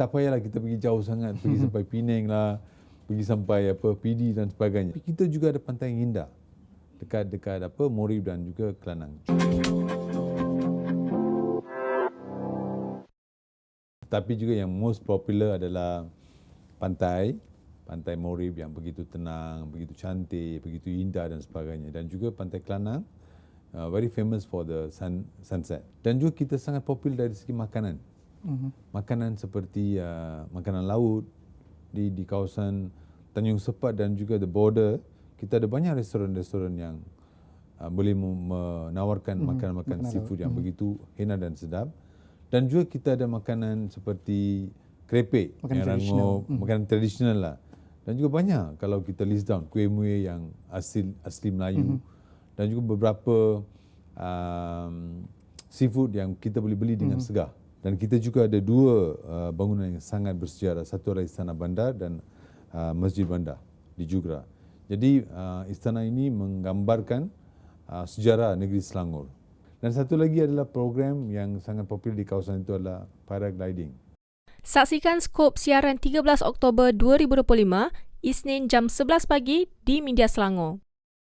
Tak payahlah kita pergi jauh sangat, pergi sampai Penang lah, pergi sampai apa PD dan sebagainya. Tapi kita juga ada pantai yang indah dekat-dekat apa Morib dan juga Kelanang. Tapi juga yang most popular adalah pantai, pantai Morib yang begitu tenang, begitu cantik, begitu indah dan sebagainya. Dan juga pantai Kelanang, uh, very famous for the sun, sunset. Dan juga kita sangat popular dari segi makanan. Mhm. Makanan seperti uh, makanan laut di di kawasan Tanjung Sepat dan juga the border, kita ada banyak restoran-restoran yang uh, boleh menawarkan Mhm, makanan-makanan makanan seafood laut. yang begitu enak dan sedap. Dan juga kita ada makanan seperti krepek Makanan yang tradisional. rangup, Mhm. makanan tradisional lah. Dan juga banyak kalau kita list down kuih muih yang asli asli Melayu Mhm. dan juga beberapa um, seafood yang kita boleh beli dengan Mhm. segar. Dan kita juga ada dua uh, bangunan yang sangat bersejarah. Satu adalah Istana Bandar dan uh, Masjid Bandar di Jugra. Jadi uh, istana ini menggambarkan uh, sejarah negeri Selangor. Dan satu lagi adalah program yang sangat popular di kawasan itu adalah paragliding. Saksikan skop siaran 13 Oktober 2025, Isnin jam 11 pagi di Media Selangor.